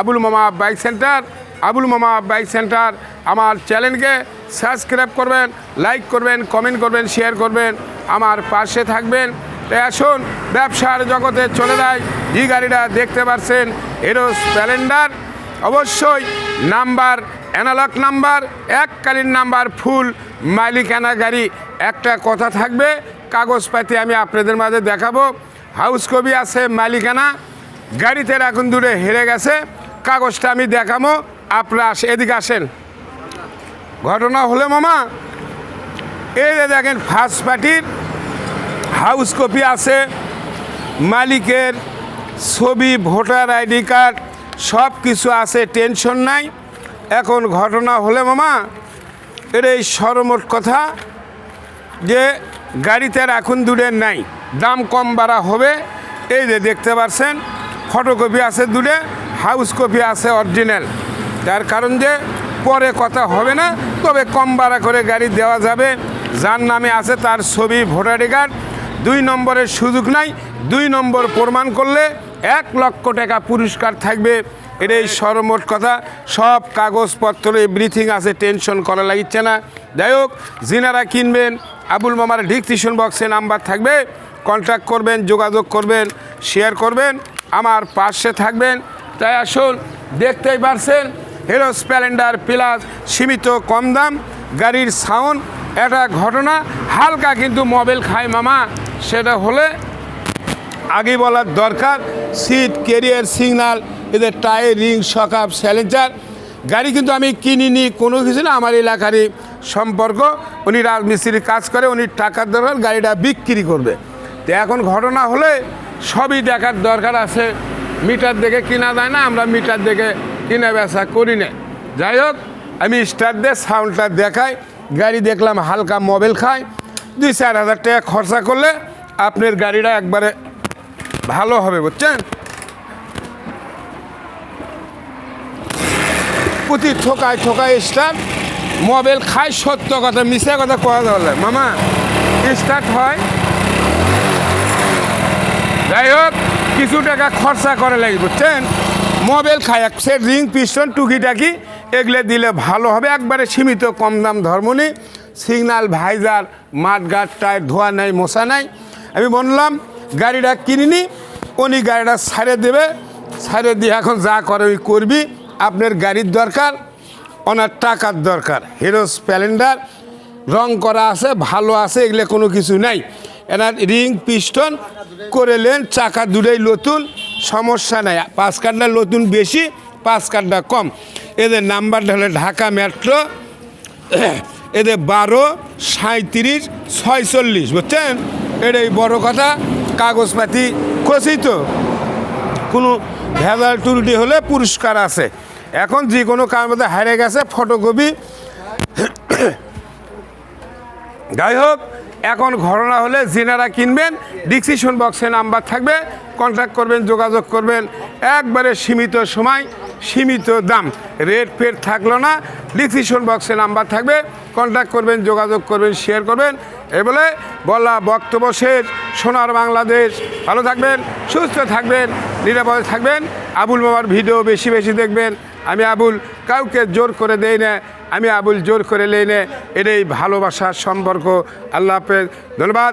আবুল মামা bike centre, Abul মামা bike centre. আমার চ্যানেলকে সাবস্ক্রাইব করবেন, লাইক করবেন, কমেন্ট করবেন, শেয়ার করবেন। আমার পাশে থাকবেন। আসুন, ব্যবসার জগতে চলে যায় যে গাড়িটা দেখতে পাচ্ছেন এরো স্প্লেন্ডার অবশ্যই নাম্বার, অ্যানালগ নাম্বার, এককালীন নাম্বার, ফুল মালিকানা গাড়ি। একটা কথা থাকবে কাগজপাতি আমি আপনাদের মাঝে দেখাবো। হাউস কপি আছে মালিকানা। গাড়িতে এখন দূরে হেরে গেছে। কাগজটা আমি দেখাবো আপনারা আস, এদিকে আসেন। ঘটনা হলে, মামা, এই যে দেখেন ফার্স্ট পার্টির হাউস কপি আছে, মালিকের ছবি, ভোটার আইডি কার্ড সব কিছু আছে টেনশন নাই। এখন ঘটনা হলে, মামা, এর এই সরমোট কথা যে গাড়িতে এখন দূরে নাই, দাম কম বাড়া হবে। এই যে দেখতে পাচ্ছেন ফটোকপি আছে দূরে হাউস কপি আছে অরিজিনাল। তার কারণ যে পরে কথা হবে না, তবে কম ভাড়া করে গাড়ি দেওয়া যাবে। যার নামে আছে তার ছবি, ভোটার কার্ড। দুই নম্বরের সুযোগ নাই, দুই নম্বর প্রমাণ করলে এক লক্ষ টাকা পুরস্কার থাকবে। এর এই সরমোট কথা। সব কাগজপত্র এভরিথিং আছে, টেনশন করা লাগিচ্ছে না। যাই হোক, যিনারা কিনবেন, আবুল মামার ডিসক্রিপশন বক্সে নাম্বার থাকবে। কন্ট্যাক্ট করবেন, যোগাযোগ করবেন শেয়ার করবেন, আমার পাশে থাকবেন। তাই আসুন, দেখতেই পারছেন, হিরো স্প্লেন্ডার প্লাস সীমিত কম দাম, গাড়ির সাউন্ড একটা ঘটনা, হালকা কিন্তু মোবাইল খায় মামা সেটা হলে আগে বলার দরকার, সিট কেরিয়ার সিগনাল, এদের টায়ার, রিং, সকাপ, স্যালেঞ্জার, গাড়ি কিন্তু আমি কিনিনি, কোনো কিছু না, আমার এলাকারই সম্পর্ক, উনি রাজমিস্ত্রির কাজ করে, উনি টাকার দরকার, গাড়িটা বিক্রি করবে। তো এখন ঘটনা হলে সবই দেখার দরকার আছে। মিটার দেখে কিনা যায় না, আমরা মিটার দেখে কিনা বেচা করি না। যাই হোক, আমি স্টার্ট দিয়ে সাউন্ডটা দেখাই, গাড়ি দেখলাম হালকা মোবাইল খায়, দুই চার হাজার টাকা খরচা করলে আপনার গাড়িটা একবারে ভালো হবে, বুঝছেন? প্রতি ঠোকায় ঠোকায় স্টার্ট মোবাইল খায় সত্য কথা মিশে কথা কয়া যাবে মামা, স্টার্ট হয় যাই হোক, কিছু টাকা খরচা করে লাগে বুঝছেন? মোবাইল খায় সে রিং, পিস্টন, টুকিটাকি, এগুলো দিলে ভালো হবে। একবারে সীমিত, কম দাম ধর্মনি সিগনাল, ভাইজার মাঠঘাট টায়ার, ধোয়া নাই, মশা নাই। আমি বললাম, গাড়িটা কিনিনি উনি গাড়িটা ছাড়ে দেবে। ছাড়ে দিয়ে এখন যা করে ওই করবি। আপনার গাড়ির দরকার, ওনার টাকার দরকার। হিরো স্প্লেন্ডার রং করা আছে, ভালো আছে, এগুলো কোনো কিছু নাই। এনার রিং, পিস্টন করেলেন, চাকা দুটাই নতুন, সমস্যা নাই। পাঁচ কাঠটা নতুন বেশি, পাঁচ কাঠটা কম। এদের নাম্বারটা হলো ঢাকা মেট্রো, এদের বারো সাঁত্রিশ ছয়চল্লিশ, বুঝছেন? এটাই বড় কথা, কাগজপাতি কষি তো। কোনো ভেজাল টুরুটি হলে পুরস্কার আছে। এখন যে কোনো মধ্যে হারিয়ে গেছে ফটোকপি যাই হোক, এখন ঘটনা হলে যিনারা কিনবেন ডিসিশন বক্সে নাম্বার থাকবে কন্ট্যাক্ট করবেন, যোগাযোগ করবেন। একবারে সীমিত সময়, সীমিত দাম। রেট ফেট থাকল না ডিসিশন বক্সে নাম্বার থাকবে কন্ট্যাক্ট করবেন, যোগাযোগ করবেন শেয়ার করবেন। এ বলে বলা বক্তব্য শেষ। সোনার বাংলাদেশ। ভালো থাকবেন, সুস্থ থাকবেন, নিরাপদে থাকবেন। আবুল বাবার ভিডিও বেশি বেশি দেখবেন। আমি আবুল কাউকে জোর করে দেই না, আমি আবুল জোর করে লেই না, এটাই ভালোবাসার সম্পর্ক। আল্লাহ হাফেজ। ধন্যবাদ।